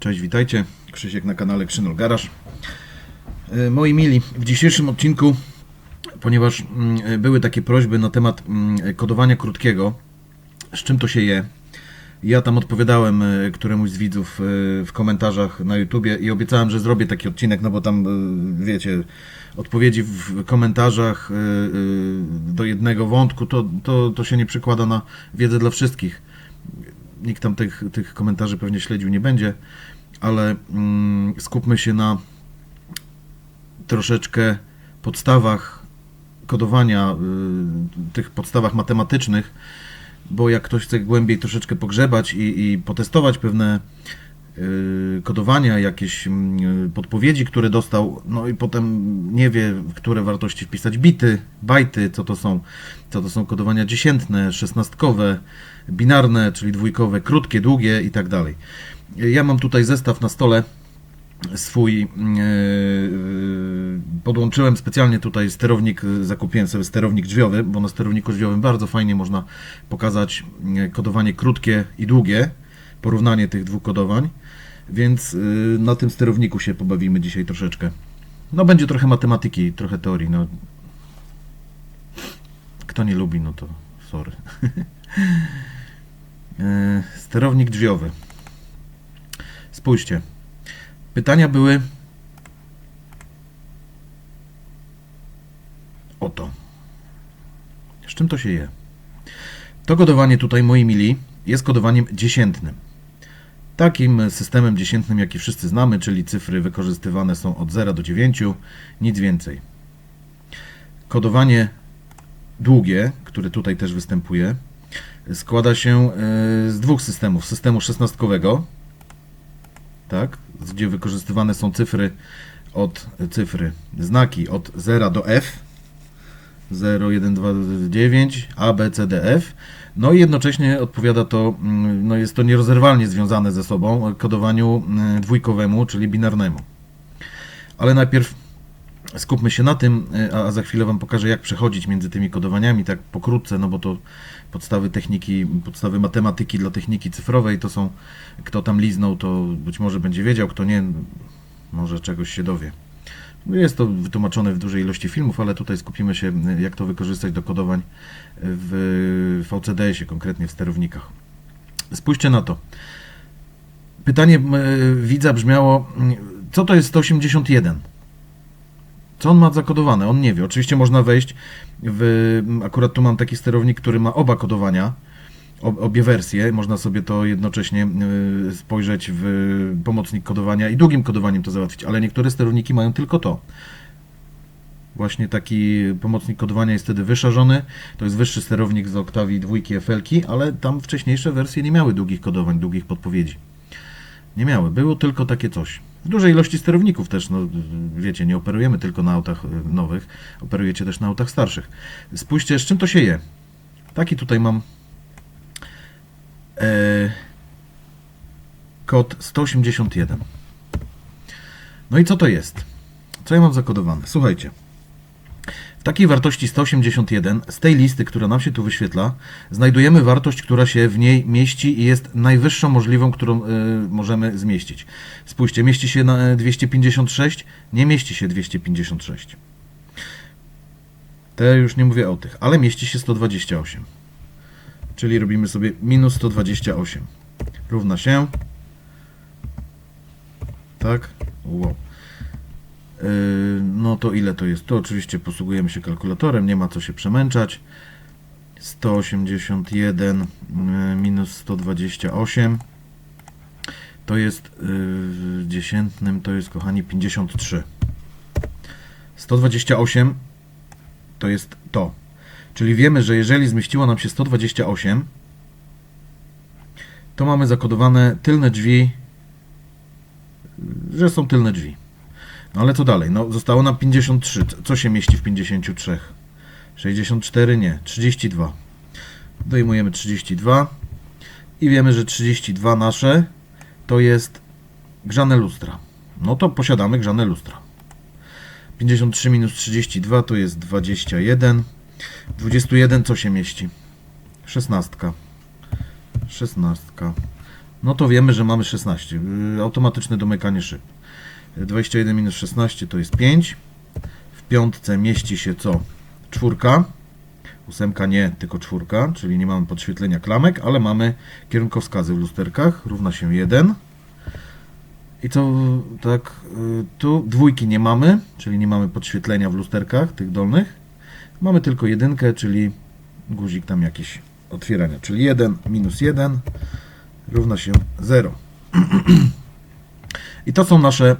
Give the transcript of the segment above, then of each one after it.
Cześć, witajcie. Krzysiek na kanale Krzynol Garaż. E, Moi mili, w dzisiejszym odcinku, ponieważ mm, były takie prośby na temat mm, kodowania krótkiego, z czym to się je, ja tam odpowiadałem e, któremuś z widzów e, w komentarzach na YouTubie i obiecałem, że zrobię taki odcinek, no bo tam, e, wiecie, odpowiedzi w komentarzach e, e, do jednego wątku, to, to, to się nie przekłada na wiedzę dla wszystkich nikt tam tych, tych komentarzy pewnie śledził nie będzie, ale mm, skupmy się na troszeczkę podstawach kodowania, y, tych podstawach matematycznych, bo jak ktoś chce głębiej troszeczkę pogrzebać i, i potestować pewne kodowania, jakieś mm, y, podpowiedzi, które dostał, no i potem nie wie, w które wartości wpisać bity, bajty, co to są, co to są kodowania dziesiętne, szesnastkowe, binarne, czyli dwójkowe, krótkie, długie i tak dalej. Ja mam tutaj zestaw na stole swój. Yy, podłączyłem specjalnie tutaj sterownik, zakupiłem sobie sterownik drzwiowy, bo na sterowniku drzwiowym bardzo fajnie można pokazać kodowanie krótkie i długie, porównanie tych dwóch kodowań, więc yy, na tym sterowniku się pobawimy dzisiaj troszeczkę. No będzie trochę matematyki, trochę teorii, no. Kto nie lubi, no to sorry. Yy, sterownik drzwiowy. Spójrzcie. Pytania były oto. Z czym to się je? To kodowanie tutaj, moi mili, jest kodowaniem dziesiętnym. Takim systemem dziesiętnym, jaki wszyscy znamy, czyli cyfry wykorzystywane są od 0 do 9, nic więcej. Kodowanie długie, które tutaj też występuje, składa się e, z dwóch systemów. Systemu szesnastkowego, tak, gdzie wykorzystywane są cyfry od cyfry, znaki od 0 do F, 0, 1, 2, 9, A, B, C, D, F. No i jednocześnie odpowiada to, mm, no jest to nierozerwalnie związane ze sobą kodowaniu mm, dwójkowemu, czyli binarnemu. Ale najpierw skupmy się na tym, a a za chwilę Wam pokażę, jak przechodzić między tymi kodowaniami, tak pokrótce, no bo to podstawy techniki, podstawy matematyki dla techniki cyfrowej to są, kto tam liznął, to być może będzie wiedział, kto nie, może czegoś się dowie. Jest to wytłumaczone w dużej ilości filmów, ale tutaj skupimy się, jak to wykorzystać do kodowań w VCDS-ie, konkretnie w sterownikach. Spójrzcie na to. Pytanie widza brzmiało, co to jest 181? Co on ma zakodowane? On nie wie. Oczywiście można wejść w. Akurat tu mam taki sterownik, który ma oba kodowania, obie wersje. Można sobie to jednocześnie y, spojrzeć w pomocnik kodowania i długim kodowaniem to załatwić, ale niektóre sterowniki mają tylko to. Właśnie taki pomocnik kodowania jest wtedy wyszarzony. To jest wyższy sterownik z Octavii dwójki FL-ki, ale tam wcześniejsze wersje nie miały długich kodowań, długich podpowiedzi. Nie miały. Było tylko takie coś. W dużej ilości sterowników też, no wiecie, nie operujemy tylko na autach y, nowych, operujecie też na autach starszych. Spójrzcie, z czym to się je. Taki tutaj mam kod 181. No i co to jest? Co ja mam zakodowane? Słuchajcie. W takiej wartości 181 z tej listy, która nam się tu wyświetla, znajdujemy wartość, która się w niej mieści i jest najwyższą możliwą, którą y, możemy zmieścić. Spójrzcie, mieści się na e, 256? Nie mieści się 256. Te już nie mówię o tych, ale mieści się 128. Czyli robimy sobie minus 128. Równa się. Tak? Wow. Yy, No to ile to jest? To oczywiście posługujemy się kalkulatorem, nie ma co się przemęczać. 181 yy, minus 128 to jest yy, w dziesiętnym, to jest kochani 53. 128 to jest to. Czyli wiemy, że jeżeli zmieściło nam się 128, to mamy zakodowane tylne drzwi, że są tylne drzwi. No ale co dalej? No zostało nam 53. Co się mieści w 53? 64 nie, 32. Dojmujemy 32 i wiemy, że 32 nasze to jest grzane lustra. No to posiadamy grzane lustra. 53 minus 32 to jest 21. 21 co się mieści? 16. 16. no to wiemy, że mamy 16. Yy, Automatyczne domykanie szyb. 21 minus 16 to jest 5. W piątce mieści się co? Czwórka. Ósemka nie, tylko czwórka, czyli nie mamy podświetlenia klamek, ale mamy kierunkowskazy w lusterkach. Równa się 1. I co tak, y, tu dwójki nie mamy, czyli nie mamy podświetlenia w lusterkach tych dolnych. Mamy tylko jedynkę, czyli guzik tam jakieś otwierania, czyli 1 minus 1 równa się 0. I to są nasze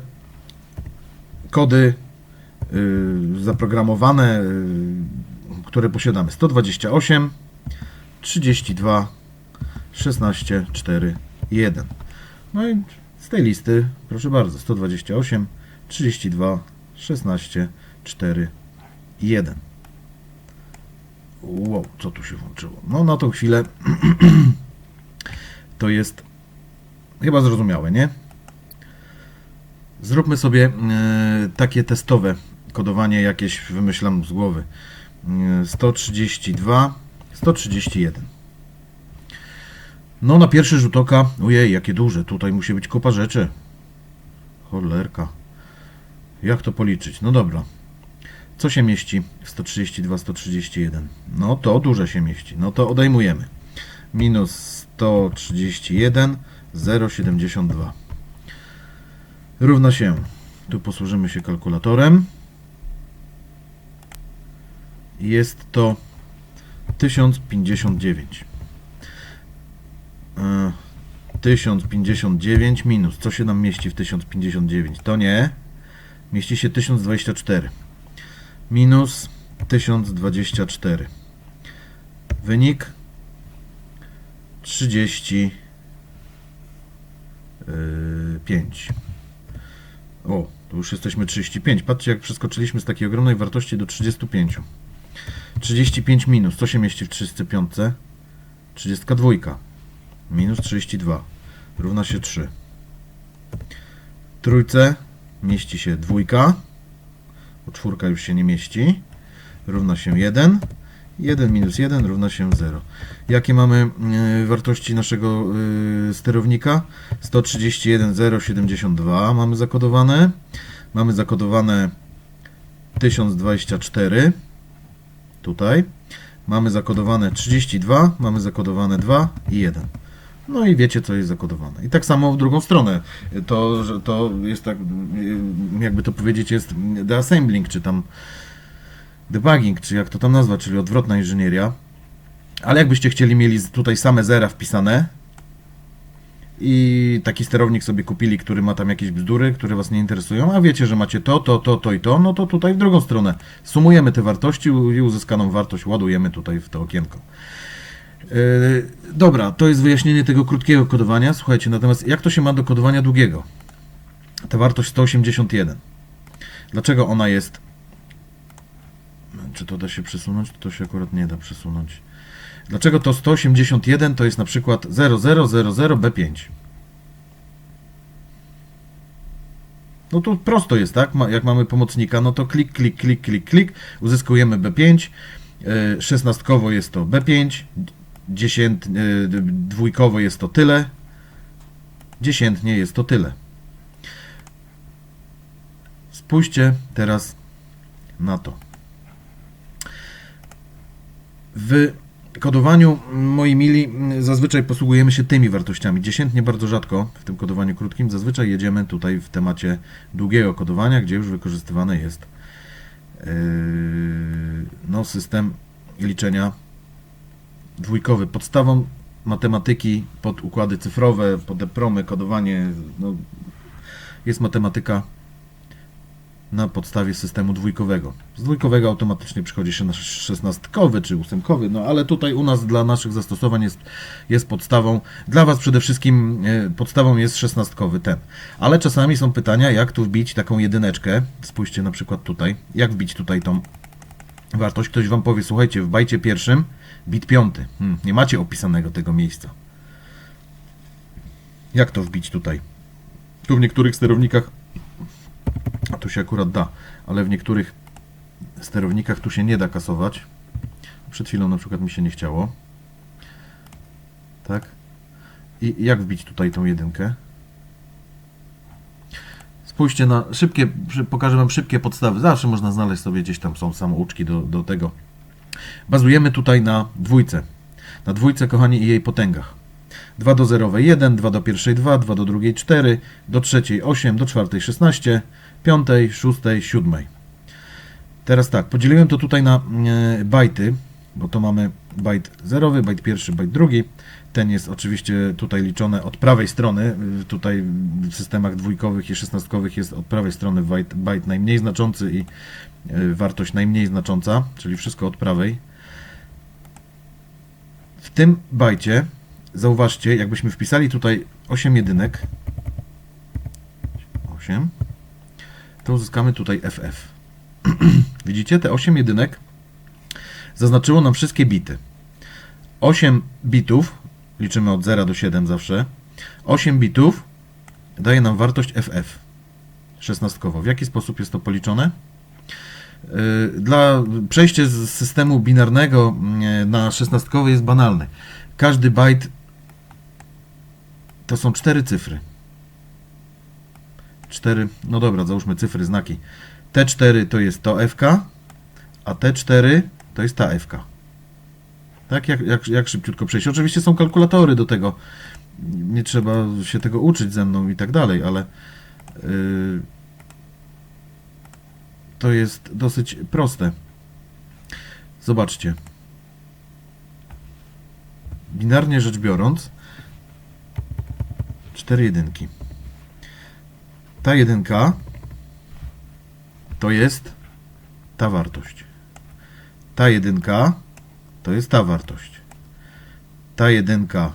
kody y, zaprogramowane, y, które posiadamy. 128, 32, 16, 4, 1. No i z tej listy, proszę bardzo, 128, 32, 16, 4, 1. Wow, co tu się włączyło? No na tą chwilę to jest chyba zrozumiałe, nie? Zróbmy sobie e, takie testowe kodowanie jakieś, wymyślam z głowy. E, 132, 131. No na pierwszy rzut oka, ojej, jakie duże, tutaj musi być kupa rzeczy. Cholerka. Jak to policzyć? No dobra. Co się mieści w 132, 131? No to duże się mieści. No to odejmujemy. Minus 131, 0,72. Równa się. Tu posłużymy się kalkulatorem. Jest to 1059. E, 1059 minus. Co się nam mieści w 1059? To nie. Mieści się 1024 minus 1024. Wynik 35. O, to już jesteśmy 35. Patrzcie, jak przeskoczyliśmy z takiej ogromnej wartości do 35. 35 minus. Co się mieści w 35? 32. Minus 32. Równa się 3. Trójce mieści się dwójka bo czwórka już się nie mieści, równa się 1. 1 minus 1 równa się 0. Jakie mamy y, wartości naszego y, sterownika? 131,072 mamy zakodowane. Mamy zakodowane 1024 tutaj. Mamy zakodowane 32, mamy zakodowane 2 i 1. No i wiecie, co jest zakodowane. I tak samo w drugą stronę. To, że to jest tak, jakby to powiedzieć, jest deassembling, czy tam debugging, czy jak to tam nazwać, czyli odwrotna inżynieria. Ale jakbyście chcieli mieli tutaj same zera wpisane i taki sterownik sobie kupili, który ma tam jakieś bzdury, które Was nie interesują, a wiecie, że macie to, to, to, to i to, no to tutaj w drugą stronę. Sumujemy te wartości i uzyskaną wartość ładujemy tutaj w to okienko. Yy, dobra, to jest wyjaśnienie tego krótkiego kodowania. Słuchajcie, natomiast jak to się ma do kodowania długiego? Ta wartość 181. Dlaczego ona jest? Czy to da się przesunąć? To się akurat nie da przesunąć. Dlaczego to 181 to jest na przykład 0000B5? No to prosto jest, tak? Jak mamy pomocnika, no to klik, klik, klik, klik, klik, uzyskujemy B5. Yy, Szesnastkowo jest to B5, dziesięt, yy, dwójkowo jest to tyle, dziesiętnie jest to tyle. Spójrzcie teraz na to. W kodowaniu, moi mili, zazwyczaj posługujemy się tymi wartościami. Dziesiętnie bardzo rzadko w tym kodowaniu krótkim. Zazwyczaj jedziemy tutaj w temacie długiego kodowania, gdzie już wykorzystywany jest yy, no, system liczenia dwójkowy. Podstawą matematyki pod układy cyfrowe, pod EPROMy, kodowanie, no, jest matematyka na podstawie systemu dwójkowego. Z dwójkowego automatycznie przychodzi się na szesnastkowy czy ósemkowy, no ale tutaj u nas dla naszych zastosowań jest, jest podstawą, dla Was przede wszystkim e, podstawą jest szesnastkowy ten. Ale czasami są pytania, jak tu wbić taką jedyneczkę. Spójrzcie na przykład tutaj, jak wbić tutaj tą wartość. Ktoś Wam powie, słuchajcie, w bajcie pierwszym bit piąty. Hmm, nie macie opisanego tego miejsca. Jak to wbić tutaj? Tu w niektórych sterownikach tu się akurat da, ale w niektórych sterownikach tu się nie da kasować. Przed chwilą na przykład mi się nie chciało. Tak? I jak wbić tutaj tą jedynkę? Spójrzcie na szybkie, pokażę Wam szybkie podstawy. Zawsze można znaleźć sobie gdzieś tam są samouczki do, do tego. Bazujemy tutaj na dwójce. Na dwójce, kochani, i jej potęgach. 2 do 0 1, 2 do pierwszej 2, 2 do drugiej 4, do trzeciej 8, do czwartej 16, piątej, szóstej, siódmej. Teraz tak, podzieliłem to tutaj na e, bajty, bo to mamy bajt zerowy, bajt pierwszy, bajt drugi. Ten jest oczywiście tutaj liczony od prawej strony. Tutaj w systemach dwójkowych i szesnastkowych jest od prawej strony bajt, bajt najmniej znaczący i y, wartość najmniej znacząca, czyli wszystko od prawej. W tym bajcie zauważcie, jakbyśmy wpisali tutaj 8 jedynek, 8, to uzyskamy tutaj FF. Widzicie, te 8 jedynek zaznaczyło nam wszystkie bity. 8 bitów, liczymy od 0 do 7 zawsze, 8 bitów daje nam wartość FF szesnastkowo. W jaki sposób jest to policzone? Yy, Dla przejście z systemu binarnego yy, na szesnastkowy jest banalne. Każdy bajt to są cztery cyfry. Cztery, no dobra, załóżmy cyfry, znaki. T4 to jest to FK, a T4 to jest ta FK. Tak, jak, jak, jak szybciutko przejść. Oczywiście są kalkulatory do tego. Nie trzeba się tego uczyć ze mną i tak dalej, ale yy, to jest dosyć proste. Zobaczcie. Binarnie rzecz biorąc, cztery jedynki. Ta jedynka to jest ta wartość. Ta jedynka to jest ta wartość. Ta jedynka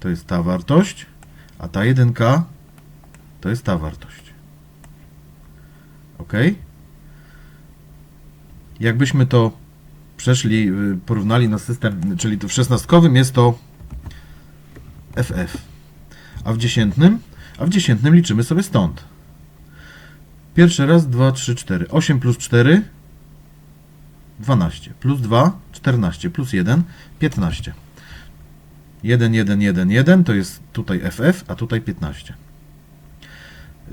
to jest ta wartość, a ta jedynka to jest ta wartość. Ok? Jakbyśmy to przeszli, y, porównali na system, czyli w szesnastkowym jest to FF, a w dziesiętnym, a w dziesiętnym liczymy sobie stąd. Pierwszy raz, dwa, trzy, cztery. 8 plus 4 12. Plus 2 14. Plus 1 15. 1, 1, 1, 1 to jest tutaj FF, a tutaj 15.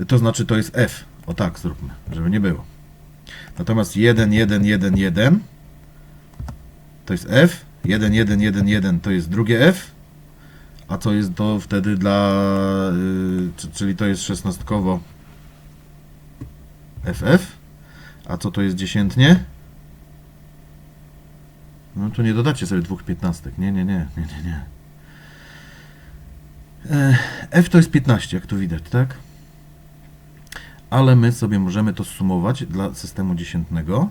To znaczy to jest F. O tak zróbmy, żeby nie było. Natomiast 1, 1, 1, 1 to jest F. 1, 1, 1, 1 to jest drugie F. A co jest to wtedy dla... y, c- czyli to jest szesnastkowo FF. A co to jest dziesiętnie? No tu nie dodacie sobie dwóch piętnastek. Nie, nie, nie, nie, nie, nie. E, F to jest 15, jak tu widać, tak? Ale my sobie możemy to sumować dla systemu dziesiętnego.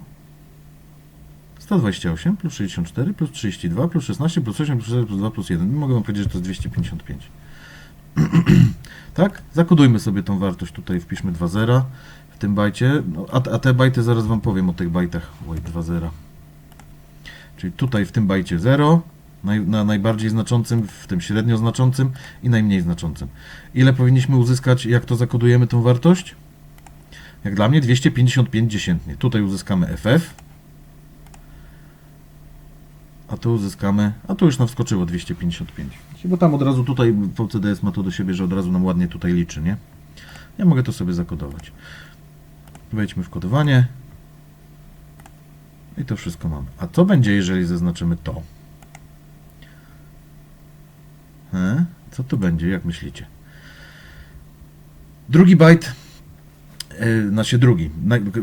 128 plus 64 plus 32 plus 16 plus 8 plus 4 plus 2 plus 1. Mogę wam powiedzieć, że to jest 255. tak? Zakodujmy sobie tą wartość tutaj, wpiszmy 2 zera w tym bajcie. No, a, a te bajty zaraz wam powiem o tych bajtach. Oj, 2 zera. Czyli tutaj w tym bajcie 0, naj, na najbardziej znaczącym, w tym średnio znaczącym i najmniej znaczącym. Ile powinniśmy uzyskać, jak to zakodujemy tą wartość? Jak dla mnie 255 dziesiętnie. Tutaj uzyskamy FF, a tu uzyskamy, a tu już nam wskoczyło 255. Bo tam od razu tutaj VCDS ma to do siebie, że od razu nam ładnie tutaj liczy, nie? Ja mogę to sobie zakodować. Wejdźmy w kodowanie. I to wszystko mamy. A co będzie, jeżeli zaznaczymy to? He? Co to będzie, jak myślicie? Drugi bajt, yy, znaczy drugi,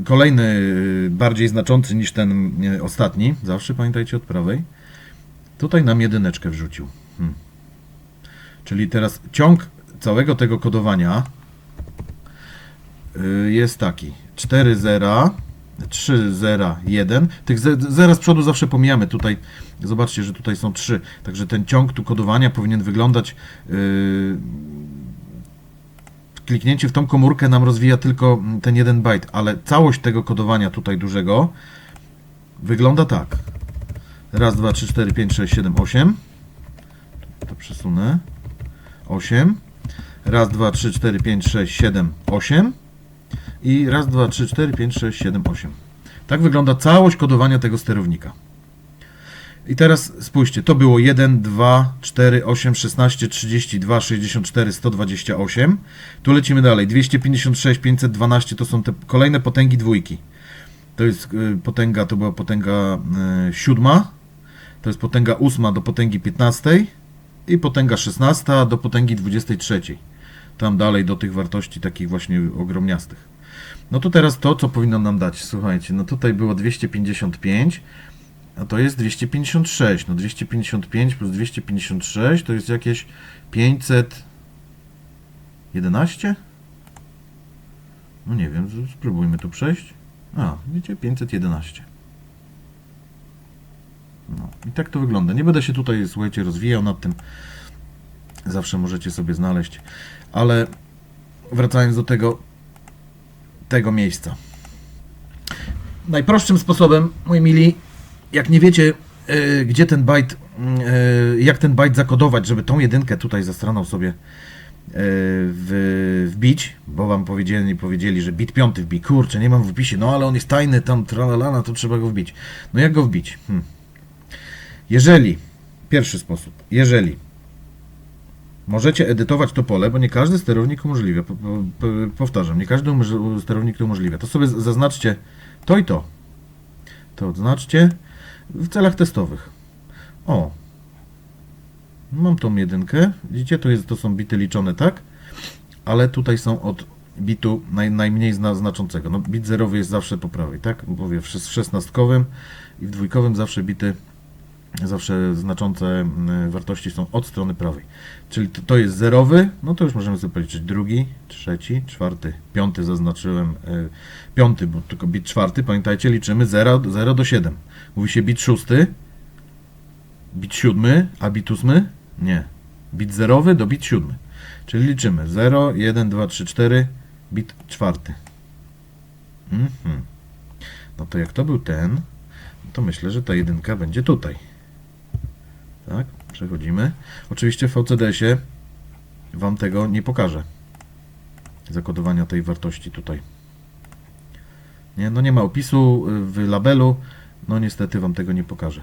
kolejny yy, bardziej znaczący niż ten yy, ostatni, zawsze pamiętajcie od prawej, tutaj nam jedyneczkę wrzucił. Hmm. Czyli teraz ciąg całego tego kodowania jest taki. 4 zera, 3 zera, 1. Tych ze- zera z przodu zawsze pomijamy. Tutaj zobaczcie, że tutaj są 3. Także ten ciąg tu kodowania powinien wyglądać. Yy, kliknięcie w tą komórkę nam rozwija tylko ten jeden bajt, ale całość tego kodowania tutaj dużego wygląda tak. Raz, dwa, trzy, cztery, pięć, sześć, siedem, osiem. To przesunę. 8. Raz, dwa, trzy, cztery, pięć, sześć, siedem, osiem. I raz, dwa, trzy, cztery, pięć, sześć, siedem, osiem. Tak wygląda całość kodowania tego sterownika. I teraz spójrzcie, to było 1, 2, 4, 8, 16, 32, 64, 128. Tu lecimy dalej. 256, 512 to są te kolejne potęgi dwójki. To jest y, potęga, to była potęga y, siódma, to jest potęga ósma do potęgi 15 i potęga 16 do potęgi 23. Tam dalej do tych wartości takich właśnie ogromniastych. No to teraz to, co powinno nam dać. Słuchajcie, no tutaj było 255, a to jest 256. No 255 plus 256 to jest jakieś 511? No nie wiem, spróbujmy tu przejść. A, widzicie, 511. No i tak to wygląda. Nie będę się tutaj, słuchajcie, rozwijał nad tym. Zawsze możecie sobie znaleźć. Ale wracając do tego, tego miejsca. Najprostszym sposobem, moi mili, jak nie wiecie, e, gdzie ten mm, e, jak ten byte zakodować, żeby tą jedynkę tutaj zastraną sobie e, w, wbić, bo wam powiedzieli, powiedzieli, że bit piąty wbij, kurczę, nie mam w opisie, no ale on jest tajny, tam tralalana, to trzeba go wbić. No jak go wbić? Hmm. Jeżeli, pierwszy sposób, jeżeli możecie edytować to pole, bo nie każdy sterownik umożliwia, po, po, po, powtarzam, nie każdy sterownik to umożliwia, to sobie zaznaczcie to i to. To odznaczcie w celach testowych. O, mam tą jedynkę, widzicie, to, jest, to są bity liczone tak, ale tutaj są od bitu naj, najmniej zna, znaczącego. No, bit zerowy jest zawsze po prawej, tak? Mówię, w szesnastkowym i w dwójkowym zawsze bity zawsze znaczące mm, wartości są od strony prawej. Czyli to, to jest zerowy, no to już możemy sobie policzyć drugi, trzeci, czwarty, piąty zaznaczyłem, y, piąty, bo tylko bit czwarty, pamiętajcie, liczymy 0, 0 do 7. Mówi się bit szósty, bit siódmy, a bit ósmy? Nie. Bit zerowy do bit siódmy. Czyli liczymy 0, 1, 2, 3, 4, bit czwarty. Mhm. No to jak to był ten, to myślę, że ta jedynka będzie tutaj. Tak, przechodzimy. Oczywiście w VCDS-ie Wam tego nie pokażę. Zakodowania tej wartości tutaj. Nie, no nie ma opisu y, w labelu, no niestety Wam tego nie pokażę.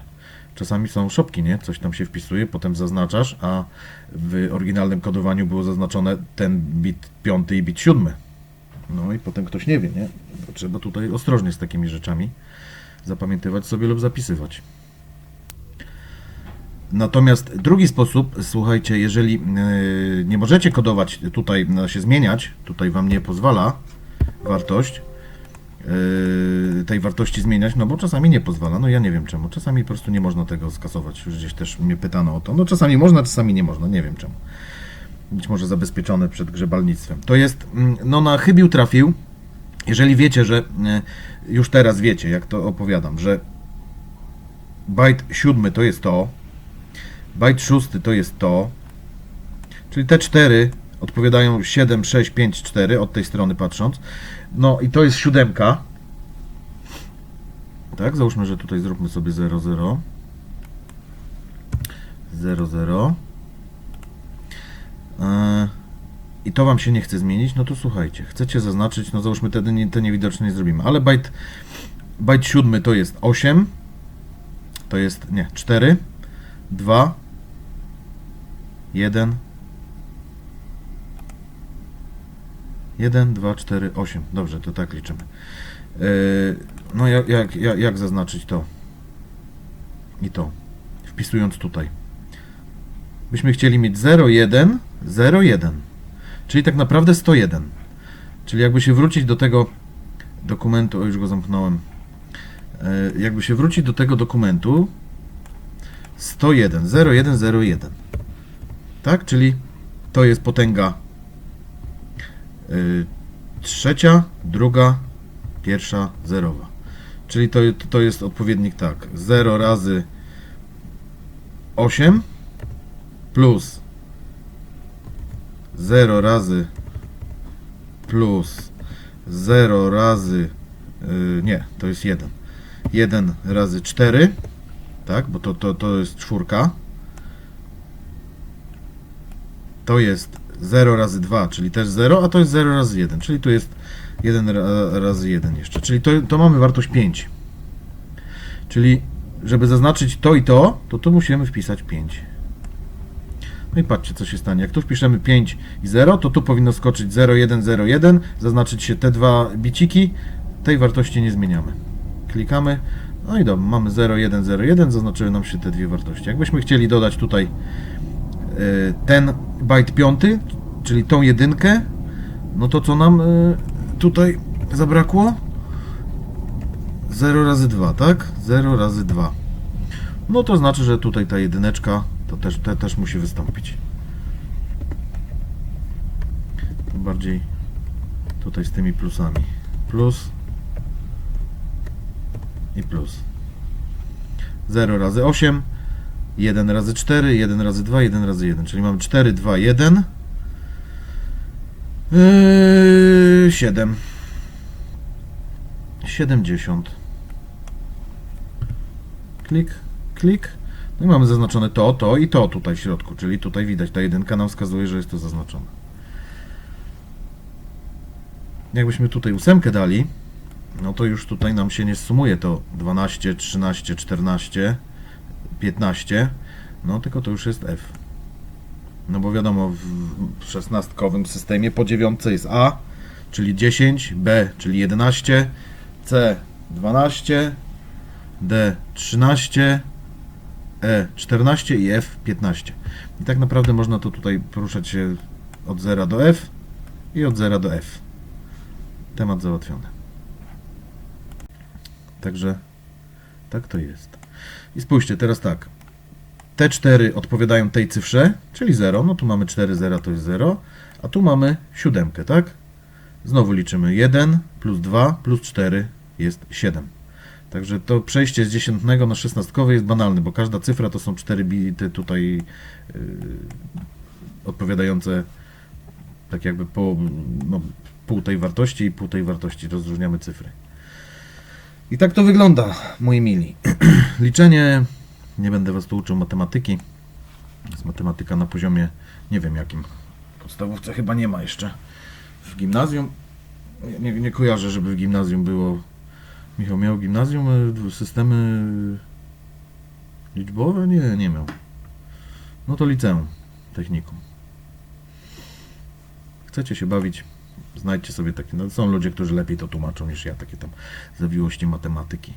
Czasami są szopki, nie? Coś tam się wpisuje, potem zaznaczasz, a w oryginalnym kodowaniu było zaznaczone ten bit piąty i bit siódmy. No i potem ktoś nie wie, nie? Trzeba tutaj ostrożnie z takimi rzeczami zapamiętywać sobie lub zapisywać. Natomiast drugi sposób, słuchajcie, jeżeli yy, nie możecie kodować tutaj, no, się zmieniać, tutaj Wam nie pozwala wartość yy, tej wartości zmieniać, no bo czasami nie pozwala, no ja nie wiem czemu, czasami po prostu nie można tego skasować, już gdzieś też mnie pytano o to, no czasami można, czasami nie można, nie wiem czemu. Być może zabezpieczone przed grzebalnictwem. To jest, mm, no na chybił trafił, jeżeli wiecie, że yy, już teraz wiecie, jak to opowiadam, że byte siódmy to jest to, byte szósty to jest to, czyli te cztery odpowiadają 7, 6, 5, 4 od tej strony patrząc. No i to jest siódemka. Tak, załóżmy, że tutaj zróbmy sobie 0, 0. 0, 0. Eee, I to Wam się nie chce zmienić, no to słuchajcie, chcecie zaznaczyć, no załóżmy te, te niewidoczne nie zrobimy, ale byte, byte siódmy to jest 8, to jest, nie, 4, 2, 1, 1, 2, 4, 8. Dobrze, to tak liczymy. Yy, no jak, jak, jak, zaznaczyć to? I to. Wpisując tutaj. Byśmy chcieli mieć 0, 1, 0, 1. Czyli tak naprawdę 101. Czyli jakby się wrócić do tego dokumentu, o już go zamknąłem. Yy, jakby się wrócić do tego dokumentu 101, 01, 01. Tak? Czyli to jest potęga y, trzecia, druga, pierwsza, zerowa. Czyli to, to jest odpowiednik tak. 0 razy 8 plus 0 razy plus 0 razy y, nie, to jest 1. 1 razy 4 tak, bo to, to, to jest czwórka. To jest 0 razy 2, czyli też 0, a to jest 0 razy 1, czyli tu jest 1 ra- razy 1 jeszcze. Czyli to, to mamy wartość 5. Czyli żeby zaznaczyć to i to, to tu musimy wpisać 5. No i patrzcie, co się stanie. Jak tu wpiszemy 5 i 0, to tu powinno skoczyć 0, 1, 0, 1, zaznaczyć się te dwa biciki. Tej wartości nie zmieniamy. Klikamy. No i dobra, mamy 0, 1, 0, 1, zaznaczyły nam się te dwie wartości. Jakbyśmy chcieli dodać tutaj ten byte piąty, czyli tą jedynkę, no to co nam y, tutaj zabrakło? 0 razy 2, tak? 0 razy 2. No to znaczy, że tutaj ta jedyneczka to też, te, też musi wystąpić. Bardziej tutaj z tymi plusami. Plus i plus. 0 razy 8, 1 razy 4, 1 razy 2, 1 razy 1. Czyli mamy 4, 2, 1. Yy, 7. 70. Klik, klik. No i mamy zaznaczone to, to i to tutaj w środku, czyli tutaj widać, ta jedynka nam wskazuje, że jest to zaznaczone. Jakbyśmy tutaj ósemkę dali, no to już tutaj nam się nie sumuje to 12, 13, 14, 15, no tylko to już jest F. No bo wiadomo, w szesnastkowym systemie po dziewiątce jest A, czyli 10, B, czyli 11, C 12, D 13, E 14 i F 15. I tak naprawdę można to tutaj poruszać się od 0 do F i od 0 do F. Temat załatwiony. Także tak to jest. I spójrzcie, teraz tak. Te 4 odpowiadają tej cyfrze, czyli 0. No tu mamy 4, 0 to jest 0. A tu mamy siódemkę, tak? Znowu liczymy 1 plus 2 plus 4 jest 7. Także to przejście z dziesiętnego na szesnastkowe jest banalne, bo każda cyfra to są 4 bity tutaj yy, odpowiadające tak jakby po no, pół tej wartości i pół tej wartości rozróżniamy cyfry. I tak to wygląda, moi mili. Liczenie, nie będę Was tu uczył matematyki. Jest matematyka na poziomie, nie wiem jakim. Podstawówce chyba nie ma jeszcze. W gimnazjum, nie, nie kojarzę, żeby w gimnazjum było. Michał miał gimnazjum, e, systemy liczbowe? Nie, nie miał. No to liceum, technikum. Chcecie się bawić, znajdźcie sobie takie. No, są ludzie, którzy lepiej to tłumaczą niż ja, takie tam zawiłości matematyki.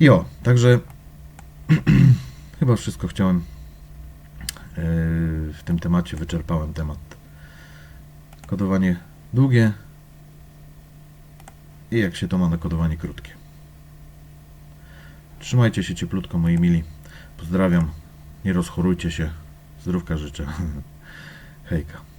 I o, także chyba wszystko chciałem yy, w tym temacie, wyczerpałem temat. Kodowanie długie i jak się to ma na kodowanie krótkie. Trzymajcie się cieplutko, moi mili. Pozdrawiam. Nie rozchorujcie się. Zdrówka życzę. Hejka.